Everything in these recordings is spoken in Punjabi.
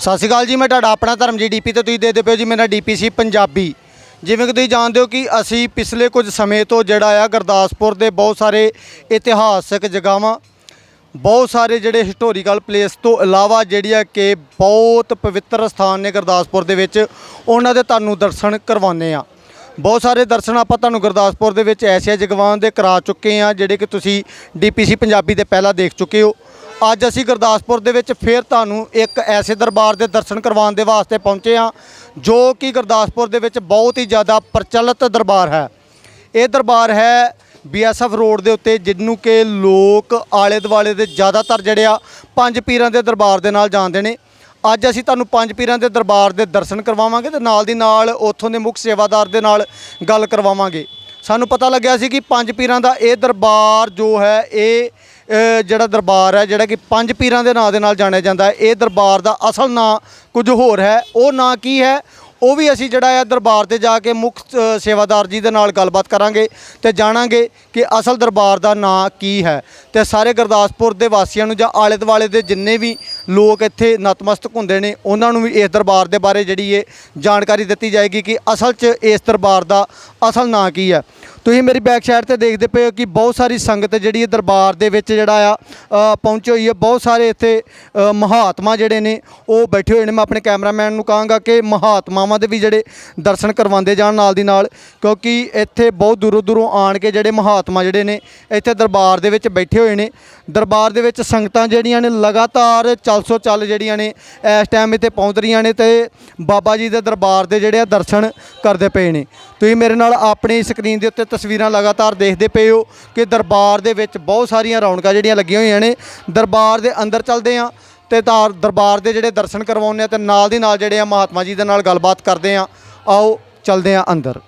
ਸਤਿ ਸ਼੍ਰੀ ਅਕਾਲ ਜੀ, ਮੈਂ ਤੁਹਾਡਾ ਆਪਣਾ ਧਰਮ ਧਰਮਜੀਤ ਡੀਪੀ ਤੇ ਤੁਸੀਂ ਦੇਖਦੇ ਪਏ ਹੋ ਜੀ, ਮੇਰਾ ਡੀਪੀਸੀ ਪੰਜਾਬੀ। ਜਿਵੇਂ ਕਿ ਤੁਸੀਂ ਜਾਣਦੇ ਹੋ ਕਿ ਅਸੀਂ ਪਿਛਲੇ ਕੁਝ ਸਮੇਂ ਤੋਂ ਜਿਹੜਾ ਆ ਗੁਰਦਾਸਪੁਰ ਦੇ ਬਹੁਤ ਸਾਰੇ ਇਤਿਹਾਸਕ ਜਗ੍ਹਾਵਾਂ, ਬਹੁਤ ਸਾਰੇ ਜਿਹੜੇ ਹਿਸਟੋਰੀਕਲ ਪਲੇਸ ਤੋਂ ਇਲਾਵਾ ਜਿਹੜੀਆਂ ਕਿ ਬਹੁਤ ਪਵਿੱਤਰ ਸਥਾਨ ਨੇ ਗੁਰਦਾਸਪੁਰ ਦੇ ਵਿੱਚ, ਉਹਨਾਂ ਦੇ ਤੁਹਾਨੂੰ ਦਰਸ਼ਨ ਕਰਵਾਉਂਦੇ ਆ ਬਹੁਤ ਸਾਰੇ ਦਰਸ਼ਨ ਆਪਾਂ ਤੁਹਾਨੂੰ ਗੁਰਦਾਸਪੁਰ ਦੇ ਵਿੱਚ ਐਸੀਆਂ ਜਗ੍ਹਾਵਾਂ ਦੇ ਕਰਾ ਚੁੱਕੇ ਆ ਜਿਹੜੇ ਕਿ ਤੁਸੀਂ ਡੀਪੀਸੀ ਪੰਜਾਬੀ ਦੇ ਪਹਿਲਾਂ ਦੇਖ ਚੁੱਕੇ ਹੋ। ਅੱਜ ਅਸੀਂ ਗੁਰਦਾਸਪੁਰ ਦੇ ਵਿੱਚ ਫਿਰ ਤੁਹਾਨੂੰ ਇੱਕ ਐਸੇ ਦਰਬਾਰ ਦੇ ਦਰਸ਼ਨ ਕਰਵਾਉਣ ਦੇ ਵਾਸਤੇ ਪਹੁੰਚੇ ਹਾਂ, ਜੋ ਕਿ ਗੁਰਦਾਸਪੁਰ ਦੇ ਵਿੱਚ ਬਹੁਤ ਹੀ ਜ਼ਿਆਦਾ ਪ੍ਰਚਲਿਤ ਦਰਬਾਰ ਹੈ। ਇਹ ਦਰਬਾਰ ਹੈ ਬੀਐਸਐਫ ਰੋਡ ਦੇ ਉੱਤੇ ਜਿਹਨੂੰ ਕਿ ਲੋਕ ਆਲੇ ਦੁਆਲੇ ਦੇ ਜ਼ਿਆਦਾਤਰ ਜਿਹੜੇ ਆ, ਪੰਜ ਪੀਰਾਂ ਦੇ ਦਰਬਾਰ ਦੇ ਨਾਲ ਜਾਣਦੇ ਨੇ। ਅੱਜ ਅਸੀਂ ਤੁਹਾਨੂੰ ਪੰਜ ਪੀਰਾਂ ਦੇ ਦਰਬਾਰ ਦੇ ਦਰਸ਼ਨ ਕਰਵਾਵਾਂਗੇ ਤੇ ਨਾਲ ਦੀ ਨਾਲ ਉੱਥੋਂ ਦੇ ਮੁੱਖ ਸੇਵਾਦਾਰ ਦੇ ਨਾਲ ਗੱਲ ਕਰਵਾਵਾਂਗੇ। ਸਾਨੂੰ ਪਤਾ ਲੱਗਿਆ ਸੀ ਕਿ ਪੰਜ ਪੀਰਾਂ ਦਾ ਇਹ ਦਰਬਾਰ ਜੋ ਹੈ, ਇਹ ਜਿਹੜਾ ਦਰਬਾਰ ਹੈ ਜਿਹੜਾ ਕਿ ਪੰਜ ਪੀਰਾਂ ਦੇ ਨਾਂ ਦੇ ਨਾਲ ਜਾਣਿਆ ਜਾਂਦਾ ਹੈ ਇਹ ਦਰਬਾਰ ਦਾ ਅਸਲ ਨਾਂ ਕੁਝ ਹੋਰ ਹੈ। ਉਹ ਨਾਂ ਕੀ ਹੈ? ਉਹ ਵੀ ਅਸੀਂ ਜਿਹੜਾ ਹੈ ਦਰਬਾਰ ਤੇ ਜਾ ਕੇ ਮੁੱਖ ਅ, ਸੇਵਾਦਾਰ ਜੀ ਦੇ ਨਾਲ ਗੱਲਬਾਤ ਕਰਾਂਗੇ ਤੇ ਜਾਣਾਂਗੇ ਕਿ ਅਸਲ ਦਰਬਾਰ ਦਾ ਨਾਂ ਕੀ ਹੈ। ਤੇ ਸਾਰੇ ਗੁਰਦਾਸਪੁਰ ਦੇ ਵਾਸੀਆਂ ਨੂੰ ਜਾਂ ਆਲੇ ਦੁਆਲੇ ਦੇ ਜਿੰਨੇ ਵੀ ਲੋਕ ਇੱਥੇ ਨਤਮਸਤਕ ਹੁੰਦੇ ਨੇ ਉਹਨਾਂ ਨੂੰ ਵੀ ਇਸ ਦਰਬਾਰ ਦੇ ਬਾਰੇ ਜਿਹੜੀ ਇਹ ਜਾਣਕਾਰੀ ਦਿੱਤੀ ਜਾਏਗੀ ਕਿ ਅਸਲ 'ਚ ਇਸ ਦਰਬਾਰ ਦਾ ਅਸਲ ਨਾਂ ਕੀ ਹੈ। ਤੁਸੀਂ ਮੇਰੀ ਬੈਕ ਸਾਈਡ ਤੇ ਦੇਖਦੇ ਪਏ ਹੋ ਕਿ ਬਹੁਤ ਸਾਰੀ ਸੰਗਤ ਜਿਹੜੀ ਇਹ ਦਰਬਾਰ ਦੇ ਵਿੱਚ ਜਿਹੜਾ ਆ ਪਹੁੰਚੀ ਹੋਈ ਹੈ। ਬਹੁਤ ਸਾਰੇ ਇੱਥੇ ਮਹਾਤਮਾ ਜਿਹੜੇ ਨੇ, ਉਹ ਬੈਠੇ ਹੋਏ ਨੇ। ਮੈਂ ਆਪਣੇ ਕੈਮਰਾਮੈਨ ਨੂੰ ਕਹਾਂਗਾ ਕਿ ਮਹਾਤਮਾਵਾਂ ਦੇ ਵੀ ਜਿਹੜੇ ਦਰਸ਼ਨ ਕਰਵਾਉਂਦੇ ਜਾਣ ਨਾਲ ਦੀ ਨਾਲ, ਕਿਉਂਕਿ ਇੱਥੇ ਬਹੁਤ ਦੂਰੋਂ ਦੂਰੋਂ ਆਣ ਕੇ ਜਿਹੜੇ ਮਹਾਤਮਾ ਜਿਹੜੇ ਨੇ, ਇੱਥੇ ਦਰਬਾਰ ਦੇ ਵਿੱਚ ਬੈਠੇ ਹੋਏ ਨੇ। ਦਰਬਾਰ ਦੇ ਵਿੱਚ ਸੰਗਤਾਂ ਜਿਹੜੀਆਂ ਨੇ, ਲਗਾਤਾਰ ਚੱਲ ਸੌ ਚੱਲ ਜਿਹੜੀਆਂ ਨੇ, ਇਸ ਟਾਈਮ ਇੱਥੇ ਪਹੁੰਚ ਰਹੀਆਂ ਨੇ ਤੇ ਬਾਬਾ ਜੀ ਦੇ ਦਰਬਾਰ ਦੇ ਜਿਹੜੇ ਆ ਦਰਸ਼ਨ ਕਰਦੇ ਪਏ ਨੇ। ਤੁਸੀਂ ਮੇਰੇ ਨਾਲ ਆਪਣੀ ਸਕਰੀਨ ਦੇ ਉੱਤੇ ਤਸਵੀਰਾਂ ਲਗਾਤਾਰ ਦੇਖਦੇ ਪਏ ਹੋ ਕਿ ਦਰਬਾਰ ਦੇ ਵਿੱਚ ਬਹੁਤ ਸਾਰੀਆਂ ਰੌਣਕਾਂ ਜਿਹੜੀਆਂ ਲੱਗੀਆਂ ਹੋਈਆਂ ਨੇ। ਦਰਬਾਰ ਦੇ ਅੰਦਰ ਚੱਲਦੇ ਆ ਤੇ ਤਾਰ ਦਰਬਾਰ ਦੇ ਜਿਹੜੇ ਦਰਸ਼ਨ ਕਰਵਾਉਂਦੇ ਆ ਤੇ ਨਾਲ ਦੀ ਨਾਲ ਜਿਹੜੇ ਆ ਮਹਾਤਮਾ ਜੀ ਦੇ ਨਾਲ ਗੱਲਬਾਤ ਕਰਦੇ ਆ ਆਓ ਚੱਲਦੇ ਆ ਅੰਦਰ।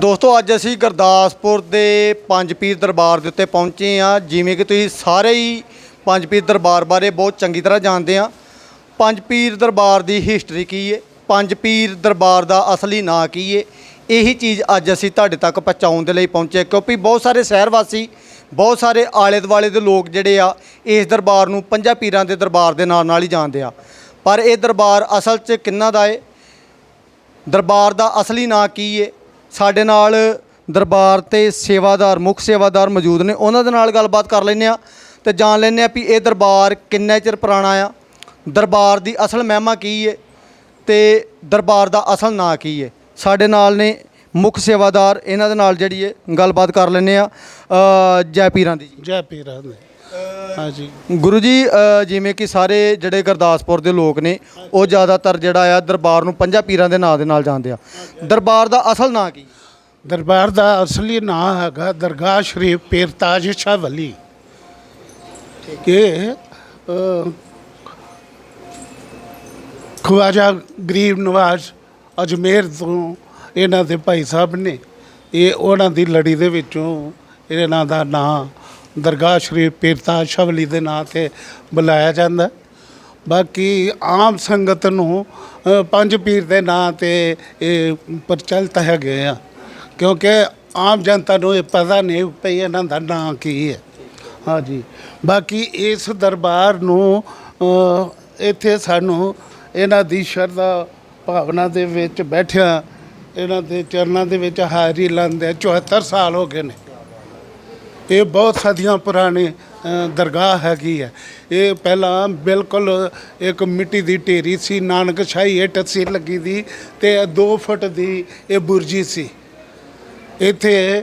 ਦੋਸਤੋ, ਅੱਜ ਅਸੀਂ ਗੁਰਦਾਸਪੁਰ ਦੇ ਪੰਜ ਪੀਰ ਦਰਬਾਰ ਦੇ ਉੱਤੇ ਪਹੁੰਚੇ ਆ ਜਿਵੇਂ ਕਿ ਤੁਸੀਂ ਸਾਰੇ ਹੀ ਪੰਜ ਪੀਰ ਦਰਬਾਰ ਬਾਰੇ ਬਹੁਤ ਚੰਗੀ ਤਰ੍ਹਾਂ ਜਾਣਦੇ ਆ ਪੰਜ ਪੀਰ ਦਰਬਾਰ ਦੀ ਹਿਸਟਰੀ ਕੀ ਹੈ? ਪੰਜ ਪੀਰ ਦਰਬਾਰ ਦਾ ਅਸਲੀ ਨਾਂ ਕੀ ਹੈ? ਇਹੀ ਚੀਜ਼ ਅੱਜ ਅਸੀਂ ਤੁਹਾਡੇ ਤੱਕ ਪਹੁੰਚਾਉਣ ਦੇ ਲਈ ਪਹੁੰਚੇ ਕਿਉਂਕਿ ਬਹੁਤ ਸਾਰੇ ਸ਼ਹਿਰ ਵਾਸੀ ਬਹੁਤ ਸਾਰੇ ਆਲੇ ਦੁਆਲੇ ਦੇ ਲੋਕ ਜਿਹੜੇ ਆ, ਇਸ ਦਰਬਾਰ ਨੂੰ ਪੰਜਾਂ ਪੀਰਾਂ ਦੇ ਦਰਬਾਰ ਦੇ ਨਾਲ ਨਾਲ ਹੀ ਜਾਣਦੇ ਆ। ਪਰ ਇਹ ਦਰਬਾਰ ਅਸਲ 'ਚ ਕਿੰਨਾ ਦਾ ਹੈ? ਦਰਬਾਰ ਦਾ ਅਸਲੀ ਨਾਂ ਕੀ ਹੈ? ਸਾਡੇ ਨਾਲ ਦਰਬਾਰ ਤੇ ਸੇਵਾਦਾਰ, ਮੁੱਖ ਸੇਵਾਦਾਰ ਮੌਜੂਦ ਨੇ। ਉਹਨਾਂ ਦੇ ਨਾਲ ਗੱਲਬਾਤ ਕਰ ਲੈਂਦੇ ਆ ਤੇ ਜਾਣ ਲੈਂਦੇ ਆ ਵੀ ਇਹ ਦਰਬਾਰ ਕਿੰਨੇ ਚਿਰ ਪੁਰਾਣਾ ਆ। ਦਰਬਾਰ ਦੀ ਅਸਲ ਮਹਿਮਾ ਕੀ ਹੈ ਤੇ ਦਰਬਾਰ ਦਾ ਅਸਲ ਨਾਂ ਕੀ ਹੈ ਸਾਡੇ ਨਾਲ ਨੇ ਮੁੱਖ ਸੇਵਾਦਾਰ, ਇਹਨਾਂ ਦੇ ਨਾਲ ਜਿਹੜੀ ਹੈ ਗੱਲਬਾਤ ਕਰ ਲੈਂਦੇ ਆ ਜੈ ਪੀਰਾਂ ਦੀ ਜੀ। ਜੈ ਪੀਰਾਂ ਦੇ। ਹਾਂਜੀ। ਗੁਰੂ ਜੀ ਅ, ਜਿਵੇਂ ਕਿ ਸਾਰੇ ਜਿਹੜੇ ਗੁਰਦਾਸਪੁਰ ਦੇ ਲੋਕ ਨੇ ਉਹ ਜ਼ਿਆਦਾਤਰ ਜਿਹੜਾ ਆ ਦਰਬਾਰ ਨੂੰ ਪੰਜਾਂ ਪੀਰਾਂ ਦੇ ਨਾਂ ਦੇ ਨਾਲ ਜਾਣਦੇ ਆ। ਦਰਬਾਰ ਦਾ ਅਸਲ ਨਾਂ ਕੀ? ਦਰਬਾਰ ਦਾ ਅਸਲੀ ਨਾਮ ਹੈਗਾ ਦਰਗਾਹ ਸ਼ਰੀਫ ਪੀਰਤਾਜ ਸ਼ਾਹ ਵਲੀ। ਇਹ ਅ, ਖਵਾਜਾ ਗਰੀਬ ਨਵਾਜ਼ ਅਜਮੇਰ ਤੋਂ ਇਹਨਾਂ ਦੇ ਭਾਈ ਸਾਹਿਬ ਨੇ ਇਹ ਉਹਨਾਂ ਦੀ ਲੜੀ ਦੇ ਵਿੱਚੋਂ ਇਹਨਾਂ ਦਾ ਨਾਂ ਦਰਗਾਹ ਸ਼ਰੀਫ ਪੀਰਤਾ ਸ਼ਾਹ ਦੇ ਨਾਂ ਤੇ ਬੁਲਾਇਆ ਜਾਂਦਾ। ਬਾਕੀ ਆਮ ਸੰਗਤ ਨੂੰ ਪੰਜ ਪੀਰ ਦੇ ਨਾਂ ਤੇ ਇਹ ਪ੍ਰਚਲਿਤ ਹੈਗੇ ਆ। ਕਿਉਂਕਿ ਆਮ ਜਨਤਾ ਨੂੰ ਇਹ ਪਤਾ ਨਹੀਂ ਪਈ ਇਹਨਾਂ ਦਾ ਨਾਂ ਕੀ ਹੈ। ਹਾਂਜੀ। ਬਾਕੀ ਇਸ ਦਰਬਾਰ ਨੂੰ ਇੱਥੇ ਸਾਨੂੰ ਇਹਨਾਂ ਦੀ ਸ਼ਰਧਾ ਭਾਵਨਾ ਦੇ ਵਿੱਚ ਬੈਠਿਆ, ਇਹਨਾਂ ਦੇ ਚਰਨਾਂ ਦੇ ਵਿੱਚ ਹਾਜ਼ਰੀ ਲਾਉਂਦੇ 74 ਸਾਲ ਹੋ ਗਏ ਨੇ। ਇਹ ਬਹੁਤ ਸਦੀਆਂ ਪੁਰਾਣੇ ਦਰਗਾਹ ਹੈਗੀ ਹੈ। ਇਹ ਪਹਿਲਾਂ ਬਿਲਕੁਲ ਇੱਕ ਮਿੱਟੀ ਦੀ ਢੇਰੀ ਸੀ ਨਾਨਕਸ਼ਾਹੀ ਇਹ ਟੱਸੀ ਲੱਗੀ ਦੀ ਤੇ 2 ਫੁੱਟ ਦੀ ਇਹ ਬੁਰਜੀ ਸੀ। ਇੱਥੇ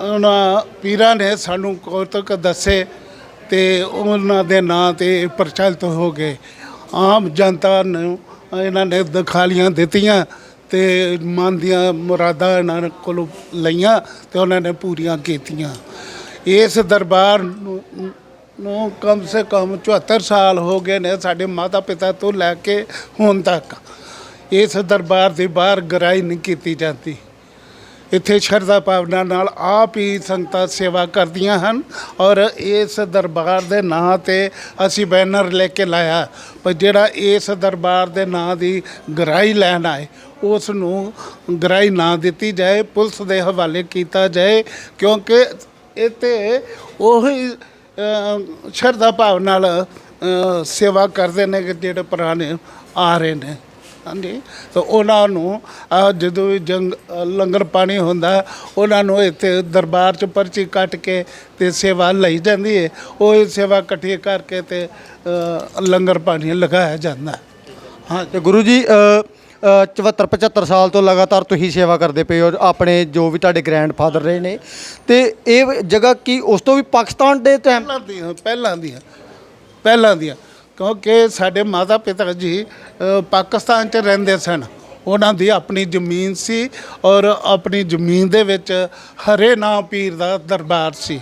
ਉਹਨਾਂ ਪੀਰਾਂ ਨੇ ਸਾਨੂੰ ਕੌਤਕ ਦੱਸੇ ਤੇ ਉਹਨਾਂ ਦੇ ਨਾਂ ਤੇ ਪ੍ਰਚਲਿਤ ਹੋ ਗਏ। ਆਮ ਜਨਤਾ ਨੂੰ ਇਹਨਾਂ ਨੇ ਦਿਖਾਲੀਆਂ ਦਿੱਤੀਆਂ ਤੇ ਮਨ ਦੀਆਂ ਮੁਰਾਦਾਂ ਇਹਨਾਂ ਕੋਲੋਂ ਲਈਆਂ ਤੇ ਉਹਨਾਂ ਨੇ ਪੂਰੀਆਂ ਕੀਤੀਆਂ। ਇਸ ਦਰਬਾਰ ਨੂੰ ਨੂੰ ਕਮ ਸੇ ਕਮ 74 ਸਾਲ ਹੋ ਗਏ ਨੇ ਸਾਡੇ ਮਾਤਾ ਪਿਤਾ ਤੋਂ ਲੈ ਕੇ ਹੁਣ ਤੱਕ। ਇਸ ਦਰਬਾਰ ਦੇ ਬਾਹਰ ਗਰਾਈ ਨਹੀਂ ਕੀਤੀ ਜਾਂਦੀ। ਇੱਥੇ ਸ਼ਰਧਾ ਭਾਵਨਾ ਨਾਲ ਆਪ ਹੀ ਸੰਗਤਾਂ ਸੇਵਾ ਕਰਦੀਆਂ ਹਨ ਔਰ ਇਸ ਦਰਬਾਰ ਦੇ ਨਾਂ ਤੇ ਅਸੀਂ ਬੈਨਰ ਲੈ ਕੇ ਲਾਇਆ। ਪਰ ਜਿਹੜਾ ਇਸ ਦਰਬਾਰ ਦੇ ਨਾਂ ਦੀ ਗਰਾਈ ਲੈਣ ਆਏ, ਉਸ ਨੂੰ ਗਰਾਈ ਨਾ ਦਿੱਤੀ ਜਾਏ, ਪੁਲਿਸ ਦੇ ਹਵਾਲੇ ਕੀਤਾ ਜਾਏ, ਕਿਉਂਕਿ ਇੱਥੇ ਉਹੀ ਅ, ਸ਼ਰਧਾ ਭਾਵ ਨਾਲ ਸੇਵਾ ਕਰਦੇ ਨੇ ਕਿ ਜਿਹੜੇ ਪੁਰਾਣੇ ਆ ਰਹੇ ਨੇ। ਹਾਂਜੀ? ਤਾਂ ਉਹਨਾਂ ਨੂੰ ਜਦੋਂ ਵੀ ਜੰਗ ਲੰਗਰ ਪਾਣੀ ਹੁੰਦਾ ਉਹਨਾਂ ਨੂੰ ਇੱਥੇ ਦਰਬਾਰ 'ਚ ਪਰਚੀ ਕੱਟ ਕੇ ਤੇ ਸੇਵਾ ਲਈ ਜਾਂਦੀ ਹੈ ਉਹ ਸੇਵਾ ਇਕੱਠੀ ਕਰਕੇ ਤੇ ਲੰਗਰ ਪਾਣੀ ਲਗਾਇਆ ਜਾਂਦਾ। ਹਾਂ ਤੇ ਗੁਰੂ ਜੀ 74 75 ਸਾਲ ਤੋਂ ਲਗਾਤਾਰ ਤੁਸੀਂ ਸੇਵਾ ਕਰਦੇ ਪਏ ਹੋ, ਆਪਣੇ ਜੋ ਵੀ ਤੁਹਾਡੇ ਗ੍ਰੈਂਡਫਾਦਰ ਰਹੇ ਨੇ। ਤੇ ਇਹ ਜਗ੍ਹਾ ਕੀ, ਉਸ ਤੋਂ ਵੀ ਪਾਕਿਸਤਾਨ ਦੇ ਟਾਈਮ ਪਹਿਲਾਂ ਦੀਆਂ ਪਹਿਲਾਂ ਦੀਆਂ ਪਹਿਲਾਂ ਦੀਆਂ ਕਿਉਂਕਿ ਸਾਡੇ ਮਾਤਾ ਪਿਤਾ ਜੀ ਪਾਕਿਸਤਾਨ 'ਚ ਰਹਿੰਦੇ ਸਨ। ਉਹਨਾਂ ਦੀ ਆਪਣੀ ਜ਼ਮੀਨ ਸੀ ਔਰ ਆਪਣੀ ਜ਼ਮੀਨ ਦੇ ਵਿੱਚ ਹਰੇ ਨਾਂ ਪੀਰ ਦਾ ਦਰਬਾਰ ਸੀ।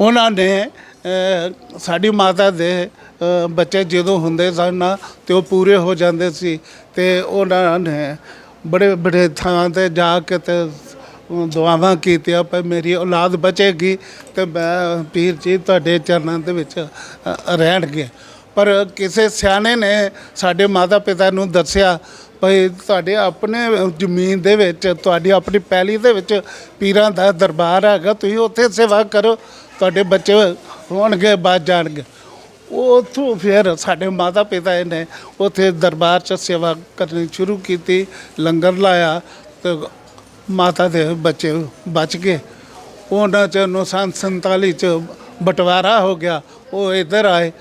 ਉਹਨਾਂ ਨੇ ਸਾਡੀ ਮਾਤਾ ਦੇ ਬੱਚੇ ਜਦੋਂ ਹੁੰਦੇ ਸਨ ਨਾ, ਤੇ ਉਹ ਪੂਰੇ ਹੋ ਜਾਂਦੇ ਸੀ। ਤੇ ਉਹਨਾਂ ਨੇ ਬੜੇ ਬੜੇ ਥਾਂ ਤੇ ਜਾ ਕੇ ਤੇ ਦੁਆਵਾਂ ਕੀਤੀਆਂ ਪਰ ਮੇਰੀ ਔਲਾਦ ਬਚੇਗੀ ਤੇ ਮੈਂ ਪੀਰ ਜੀ ਤੁਹਾਡੇ ਚਰਨਾਂ ਦੇ ਵਿੱਚ ਰਹਿਣਗੇ। ਪਰ ਕਿਸੇ ਸਿਆਣੇ ਨੇ ਸਾਡੇ ਮਾਤਾ ਪਿਤਾ ਨੂੰ ਦੱਸਿਆ ਭਈ ਤੁਹਾਡੇ ਆਪਣੇ ਜ਼ਮੀਨ ਦੇ ਵਿੱਚ, ਤੁਹਾਡੀ ਆਪਣੀ ਪੈਲੀ ਦੇ ਵਿੱਚ ਪੀਰਾਂ ਦਾ ਦਰਬਾਰ ਹੈਗਾ, ਤੁਸੀਂ ਉੱਥੇ ਸੇਵਾ ਕਰੋ, ਤੁਹਾਡੇ ਬੱਚੇ ਹੋਣਗੇ, ਬਾਅਦ ਜਾਣਗੇ। ਉਹ ਉੱਥੋਂ ਫਿਰ ਸਾਡੇ ਮਾਤਾ ਪਿਤਾ ਨੇ ਉੱਥੇ ਦਰਬਾਰ 'ਚ ਸੇਵਾ ਕਰਨੀ ਸ਼ੁਰੂ ਕੀਤੀ, ਲੰਗਰ ਲਾਇਆ ਤੇ ਮਾਤਾ ਦੇ ਬੱਚੇ ਬਚ ਗਏ। ਉਹਨਾਂ 'ਚ 1947 ਚ ਬਟਵਾਰਾ ਹੋ ਗਿਆ। ਉਹ ਇੱਧਰ ਆਏ,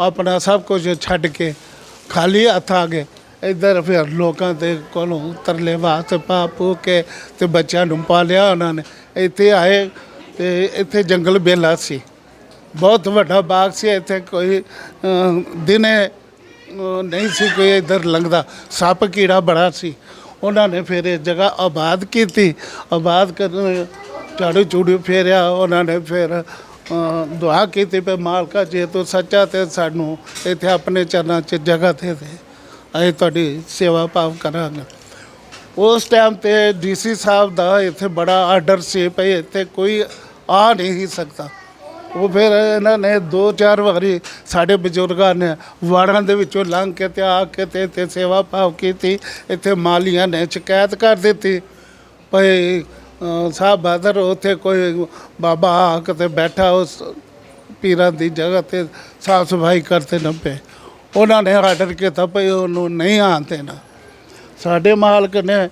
ਆਪਣਾ ਸਭ ਕੁਝ ਛੱਡ ਕੇ ਖਾਲੀ ਹੱਥ ਆ ਗਏ। ਇੱਧਰ ਫਿਰ ਲੋਕਾਂ ਦੇ ਕੋਲੋਂ ਤਰਲੇ ਵਾਸਤੇ ਪਾ ਪੂ ਕੇ ਤੇ ਬੱਚਿਆਂ ਨੂੰ ਪਾਲਿਆ ਉਹਨਾਂ ਨੇ। ਇੱਥੇ ਆਏ ਤੇ ਇੱਥੇ ਜੰਗਲ ਬੇਲਾ ਸੀ। ਬਹੁਤ ਵੱਡਾ ਬਾਗ ਸੀ, ਇੱਥੇ ਕੋਈ ਦਿਨੇ ਨਹੀਂ ਸੀ ਕੋਈ ਇੱਧਰ ਲੰਘਦਾ। ਸੱਪ ਕੀੜਾ ਬੜਾ ਸੀ। ਉਹਨਾਂ ਨੇ ਫਿਰ ਇਹ ਜਗ੍ਹਾ ਆਬਾਦ ਕੀਤੀ। ਆਬਾਦ ਕਰਨ ਝਾੜੂ ਝੂੜੂ ਫੇਰਿਆ। ਉਹਨਾਂ ਨੇ ਫਿਰ ਦੁਆ ਕੀਤੀ ਪੇ ਮਾਲਕਾ ਜੇ ਤੂੰ ਸੱਚਾ ਤੇ ਸਾਨੂੰ ਇੱਥੇ ਆਪਣੇ ਚਰਨਾਂ 'ਚ ਜਗ੍ਹਾ ਦੇ ਦੇ। ਅਸੀਂ ਤੁਹਾਡੀ ਸੇਵਾ ਭਾਵ ਕਰਾਂਗੇ। ਉਸ ਟਾਈਮ ਤੇ ਡੀਸੀ ਸਾਹਿਬ ਦਾ ਇੱਥੇ ਬੜਾ ਆਰਡਰ ਸੀ ਭਈ ਇੱਥੇ ਕੋਈ ਆ ਨਹੀਂ ਸਕਦਾ। ਉਹ ਫਿਰ ਇਹਨਾਂ ਨੇ ਦੋ ਚਾਰ ਵਾਰੀ ਸਾਡੇ ਬਜ਼ੁਰਗਾਂ ਨੇ ਵਾੜਾਂ ਦੇ ਵਿੱਚੋਂ ਲੰਘ ਕੇ ਤੇ ਆ ਕੇ ਤੇ ਤੇ ਸੇਵਾ ਭਾਵ ਕੀਤੀ। ਇੱਥੇ ਮਾਲੀਆਂ ਨੇ ਸ਼ਿਕਾਇਤ ਕਰ ਦਿੱਤੀ। ਭਈ ਸਾਹਿਬ ਬਹਾਦਰ ਉੱਥੇ ਕੋਈ ਬਾਬਾ ਆ ਕੇ ਤੇ ਬੈਠਾ, ਉਸ ਪੀਰਾਂ ਦੀ ਜਗ੍ਹਾ ਤੇ ਸਾਫ਼ ਸਫ਼ਾਈ ਕਰਦੇ ਨਾ ਪਏ। ਉਹਨਾਂ ਨੇ ਆਰਡਰ ਕੀਤਾ ਭਈ ਉਹਨੂੰ ਨਹੀਂ ਆਉਣ ਦੇਣਾ। ਸਾਡੇ ਮਾਲਕ ਨੇ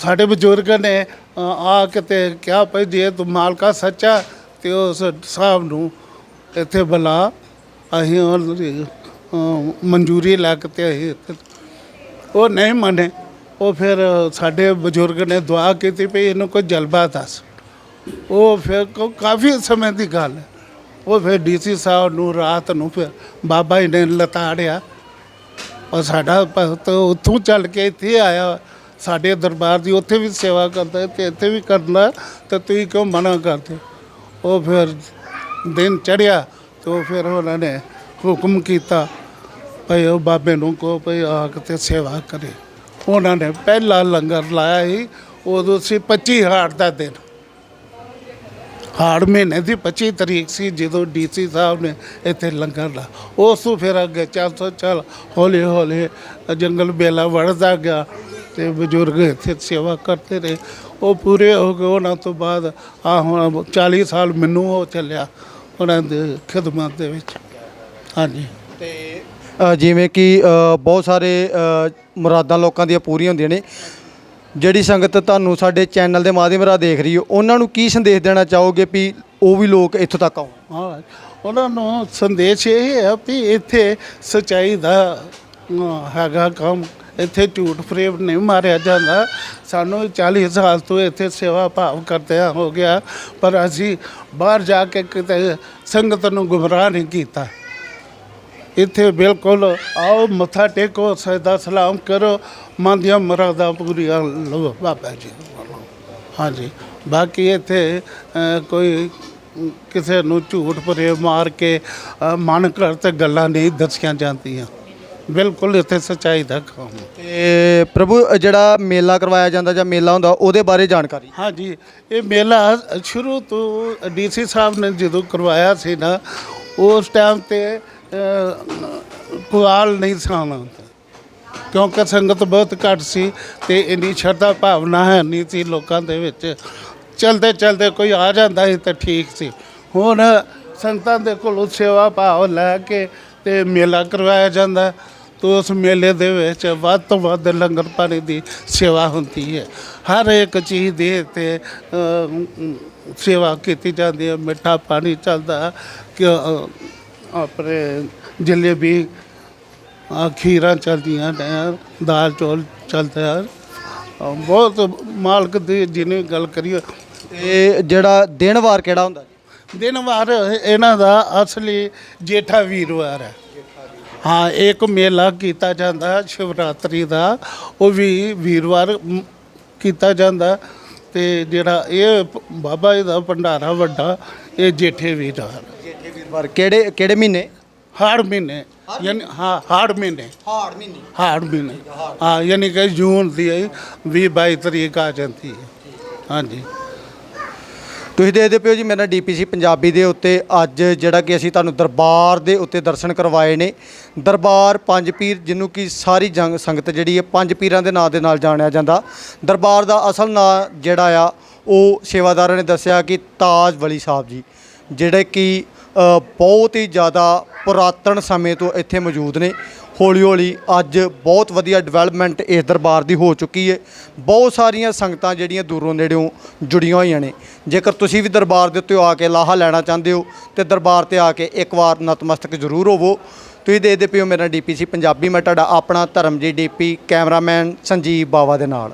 ਸਾਡੇ ਬਜ਼ੁਰਗ ਨੇ ਆ ਕੇ ਤੇ ਕਿਹਾ ਭਈ ਜੇ ਤੂੰ ਮਾਲਕਾ ਸੱਚਾ ਤੇ ਉਸ ਸਾਹਿਬ ਨੂੰ ਇੱਥੇ ਬੁਲਾ, ਅਸੀਂ ਉਹ ਮਨਜ਼ੂਰੀ ਲੈ ਕੇ ਤੇ ਅਸੀਂ ਇੱਥੇ ਉਹ ਨਹੀਂ ਮੰਨੇ। ਉਹ ਫਿਰ ਸਾਡੇ ਬਜ਼ੁਰਗ ਨੇ ਦੁਆ ਕੀਤੀ ਵੀ ਇਹਨੂੰ ਕੋਈ ਜਲਵਾ ਦੱਸ। ਉਹ ਫਿਰ ਕੋ ਕਾਫੀ ਸਮੇਂ ਦੀ ਗੱਲ ਹੈ। ਉਹ ਫਿਰ ਡੀਸੀ ਸਾਹਿਬ ਨੂੰ ਰਾਤ ਨੂੰ ਫਿਰ ਬਾਬਾ ਜੀ ਨੇ ਲਤਾੜਿਆ। ਔਰ ਸਾਡਾ ਭਗਤ ਉੱਥੋਂ ਚੱਲ ਕੇ ਇੱਥੇ ਆਇਆ। ਸਾਡੇ ਦਰਬਾਰ ਦੀ ਉੱਥੇ ਵੀ ਸੇਵਾ ਕਰਦਾ ਹੈ ਤੇ ਇੱਥੇ ਵੀ ਕਰਨਾ ਤਾਂ ਤੁਸੀਂ ਕਿਉਂ ਮਨਾ ਕਰਦੇ? ਉਹ ਫਿਰ ਦਿਨ ਚੜਿਆ ਤੇ ਉਹ ਫਿਰ ਉਹਨਾਂ ਨੇ ਹੁਕਮ ਕੀਤਾ, ਭਈ ਉਹ ਬਾਬੇ ਨੂੰ ਕੋ ਭਈ ਆ ਕੇ ਸੇਵਾ ਕਰੇ। ਉਹਨਾਂ ਨੇ ਪਹਿਲਾ ਲੰਗਰ ਲਾਇਆ ਸੀ, ਉਦੋਂ ਸੀ 25 ਹਾੜ ਦਾ ਦਿਨ। ਹਾੜ ਮਹੀਨੇ ਦੀ 25 ਤਰੀਕ ਸੀ ਜਦੋਂ ਡੀਸੀ ਸਾਹਿਬ ਨੇ ਇੱਥੇ ਲੰਗਰ ਲਾ। ਉਸ ਤੋਂ ਫਿਰ ਅੱਗੇ ਚੱਲ ਸੋ ਚੱਲ ਹੌਲੀ ਹੌਲੀ ਜੰਗਲ ਬੇਲਾ ਵੜਦਾ ਗਿਆ ਤੇ ਬਜ਼ੁਰਗ ਇੱਥੇ ਸੇਵਾ ਕਰਦੇ ਰਹੇ। ਉਹ ਪੂਰੇ ਹੋ ਗਏ। ਉਹਨਾਂ ਤੋਂ ਬਾਅਦ ਆ ਹੁਣ 40 ਸਾਲ ਮੈਨੂੰ ਹੋ ਚੱਲਿਆ ਉਹਨਾਂ ਦੇ ਖਿਦਮਤ ਦੇ ਵਿੱਚ। ਹਾਂਜੀ। ਤੇ ਅ, ਜਿਵੇਂ ਕਿ ਅ, ਬਹੁਤ ਸਾਰੇ ਅ, ਮੁਰਾਦਾਂ ਲੋਕਾਂ ਦੀਆਂ ਪੂਰੀਆਂ ਹੁੰਦੀਆਂ ਨੇ। ਜਿਹੜੀ ਸੰਗਤ ਤੁਹਾਨੂੰ ਸਾਡੇ ਚੈਨਲ ਦੇ ਮਾਧਿਅਮ ਰਾਹੀਂ ਦੇਖ ਰਹੀ ਹੈ ਉਹਨਾਂ ਨੂੰ ਕੀ ਸੰਦੇਸ਼ ਦੇਣਾ ਚਾਹੋਗੇ ਵੀ ਉਹ ਵੀ ਲੋਕ ਇੱਥੋਂ ਤੱਕ ਆਉਣ? ਹਾਂ ਉਹਨਾਂ ਨੂੰ ਸੰਦੇਸ਼ ਇਹ ਹੈ ਵੀ ਇੱਥੇ ਸਚਾਈ ਦਾ ਹੈਗਾ ਕੰਮ। ਇੱਥੇ ਝੂਠ ਫਰੇਬ ਨਹੀਂ ਮਾਰਿਆ ਜਾਂਦਾ। ਸਾਨੂੰ 40 ਸਾਲ ਤੋਂ ਇੱਥੇ ਸੇਵਾ ਭਾਵ ਕਰਦਿਆਂ ਹੋ ਗਿਆ। ਪਰ ਅਸੀਂ ਬਾਹਰ ਜਾ ਕੇ ਕਿਤੇ ਸੰਗਤ ਨੂੰ ਗੁੰਮਰਾਹ ਨਹੀਂ ਕੀਤਾ। ਇੱਥੇ ਬਿਲਕੁਲ ਆਓ, ਮੱਥਾ ਟੇਕੋ, ਸਦਾ ਸਲਾਮ ਕਰੋ। ਮਨ ਦੀਆਂ ਮੁਰਾਦਾਂ ਪੂਰੀਆਂ ਲਓ ਬਾਬਾ ਜੀ ਹਾਂਜੀ। ਬਾਕੀ ਇੱਥੇ ਕੋਈ ਕਿਸੇ ਨੂੰ ਝੂਠ ਭਰੇ ਮਾਰ ਕੇ ਮਨ ਕਰ ਤੇ ਗੱਲਾਂ ਨਹੀਂ ਦੱਸੀਆਂ ਜਾਂਦੀਆਂ। ਬਿਲਕੁਲ ਇੱਥੇ ਸੱਚਾਈ ਦਾ ਕੰਮ। ਤੇ ਪ੍ਰਭੂ ਅ, ਜਿਹੜਾ ਮੇਲਾ ਕਰਵਾਇਆ ਜਾਂਦਾ ਜਾਂ ਮੇਲਾ ਹੁੰਦਾ ਉਹਦੇ ਬਾਰੇ ਜਾਣਕਾਰੀ? ਹਾਂਜੀ ਇਹ ਮੇਲਾ ਸ਼ੁਰੂ ਤੋਂ ਡੀਸੀ ਸਾਹਿਬ ਨੇ ਜਦੋਂ ਕਰਵਾਇਆ ਸੀ ਨਾ ਉਸ ਟਾਈਮ ਤੇ ਕੁਆਲ ਨਹੀਂ ਸਾਨਾ ਕਿਉਂਕਿ ਸੰਗਤ ਬਹੁਤ ਘੱਟ ਸੀ ਤੇ ਇੰਨੀ ਸ਼ਰਧਾ ਭਾਵਨਾ ਹੈ ਨਹੀਂ ਸੀ ਲੋਕਾਂ ਦੇ ਵਿੱਚ। ਚਲਦੇ ਚਲਦੇ ਕੋਈ ਆ ਜਾਂਦਾ ਸੀ ਤਾਂ ਠੀਕ ਸੀ। ਹੁਣ ਸੰਗਤਾਂ ਦੇ ਕੋਲੋਂ ਸੇਵਾ ਭਾਵ ਲੈ ਕੇ ਤੇ ਮੇਲਾ ਕਰਵਾਇਆ ਜਾਂਦਾ। ਉਸ ਮੇਲੇ ਦੇ ਵਿੱਚ ਵੱਧ ਤੋਂ ਵੱਧ ਲੰਗਰ ਪਾਣੀ ਦੀ ਸੇਵਾ ਹੁੰਦੀ ਹੈ। ਹਰ ਇੱਕ ਚੀਜ਼ ਦੇ ਤੇ ਸੇਵਾ ਕੀਤੀ ਜਾਂਦੀ ਹੈ। ਮਿੱਠਾ ਪਾਣੀ ਚੱਲਦਾ ਕਿ ਆਪਣੇ ਜਲੇਬੀ ਖੀਰਾਂ ਚੱਲਦੀਆਂ ਨੇ ਦਾਲ ਚੌਲ ਚੱਲਦੇ ਬਹੁਤ ਮਾਲਕ ਦੀ ਜਿਹਨੇ ਗੱਲ ਕਰੀਏ ਤੇ ਜਿਹੜਾ ਦਿਨ ਵਾਰ ਕਿਹੜਾ ਹੁੰਦਾ ਜੀ? ਦਿਨ ਵਾਰ ਇਹਨਾਂ ਦਾ ਅਸਲੀ ਜੇਠਾ ਵੀਰਵਾਰ ਹੈ। ਹਾਂ ਇੱਕ ਮੇਲਾ ਕੀਤਾ ਜਾਂਦਾ ਸ਼ਿਵਰਾਤਰੀ ਦਾ ਉਹ ਵੀ ਵੀਰਵਾਰ ਮ, ਕੀਤਾ ਜਾਂਦਾ ਤੇ ਜਿਹੜਾ ਇਹ ਪ- ਬਾਬਾ ਜੀ ਦਾ ਭੰਡਾਰਾ ਵੱਡਾ ਇਹ ਜੇਠੇ ਵੀਰਵਾਰ ਜੇਠੇ ਵੀਰਵਾਰ ਕਿਹੜੇ ਕਿਹੜੇ ਮਹੀਨੇ? ਹਾੜ ਮਹੀਨੇ ਯਾਨੀ ਹਾਂ ਹਾੜ ਮਹੀਨੇ। ਹਾੜ ਮਹੀਨੇ। ਹਾੜ ਮਹੀਨੇ। ਹਾਂ ਯਾਨੀ ਕਿ ਜੂਨ ਦੀ 20 22 ਤਰੀਕ ਆ ਜਾਂਦੀ ਹੈ। ਹਾਂਜੀ। ਤੁਸੀਂ ਦੇਖਦੇ ਪਿਓ ਜੀ, ਮੇਰਾ ਡੀਪੀਸੀ ਪੰਜਾਬੀ ਦੇ ਉੱਤੇ। ਅੱਜ ਜਿਹੜਾ ਕਿ ਅਸੀਂ ਤੁਹਾਨੂੰ ਦਰਬਾਰ ਦੇ ਉੱਤੇ ਦਰਸ਼ਨ ਕਰਵਾਏ ਨੇ। ਦਰਬਾਰ ਪੰਜ ਪੀਰ ਜਿਹਨੂੰ ਕਿ ਸਾਰੀ ਜੰਗ ਸੰਗਤ ਜਿਹੜੀ ਹੈ, ਪੰਜ ਪੀਰਾਂ ਦੇ ਨਾਂ ਦੇ ਨਾਲ ਜਾਣਿਆ ਜਾਂਦਾ। ਦਰਬਾਰ ਦਾ ਅਸਲ ਨਾਂ ਜਿਹੜਾ ਆ, ਉਹ ਸੇਵਾਦਾਰਾਂ ਨੇ ਦੱਸਿਆ ਕਿ ਤਾਜ ਵਲੀ ਸਾਹਿਬ ਜੀ, ਜਿਹੜੇ ਕਿ ਬਹੁਤ ਹੀ ਜ਼ਿਆਦਾ ਪੁਰਾਤਨ ਸਮੇਂ ਤੋਂ ਇੱਥੇ ਮੌਜੂਦ ਨੇ। ਹੌਲੀ ਹੌਲੀ ਅੱਜ ਬਹੁਤ ਵਧੀਆ ਡਿਵੈਲਪਮੈਂਟ ਇਸ ਦਰਬਾਰ ਦੀ ਹੋ ਚੁੱਕੀ ਹੈ ਬਹੁਤ ਸਾਰੀਆਂ ਸੰਗਤਾਂ ਜਿਹੜੀਆਂ ਦੂਰੋਂ ਨੇੜਿਓਂ ਜੁੜੀਆਂ ਹੋਈਆਂ ਨੇ। ਜੇਕਰ ਤੁਸੀਂ ਵੀ ਦਰਬਾਰ ਦੇ ਉੱਤੇ ਆ ਕੇ ਲਾਹਾ ਲੈਣਾ ਚਾਹੁੰਦੇ ਹੋ, ਤੇ ਦਰਬਾਰ ਤੇ ਆ ਕੇ ਇੱਕ ਵਾਰ ਨਤਮਸਤਕ ਜ਼ਰੂਰ ਹੋਵੋ। ਤੁਸੀਂ ਦੇਖਦੇ ਪਿਓ ਮੇਰਾ ਡੀਪੀਸੀ ਪੰਜਾਬੀ ਮੈਂ ਤੁਹਾਡਾ ਆਪਣਾ ਧਰਮਜੀਤ ਡੀਪੀ ਕੈਮਰਾਮੈਨ ਸੰਜੀਵ ਬਾਵਾ ਦੇ ਨਾਲ।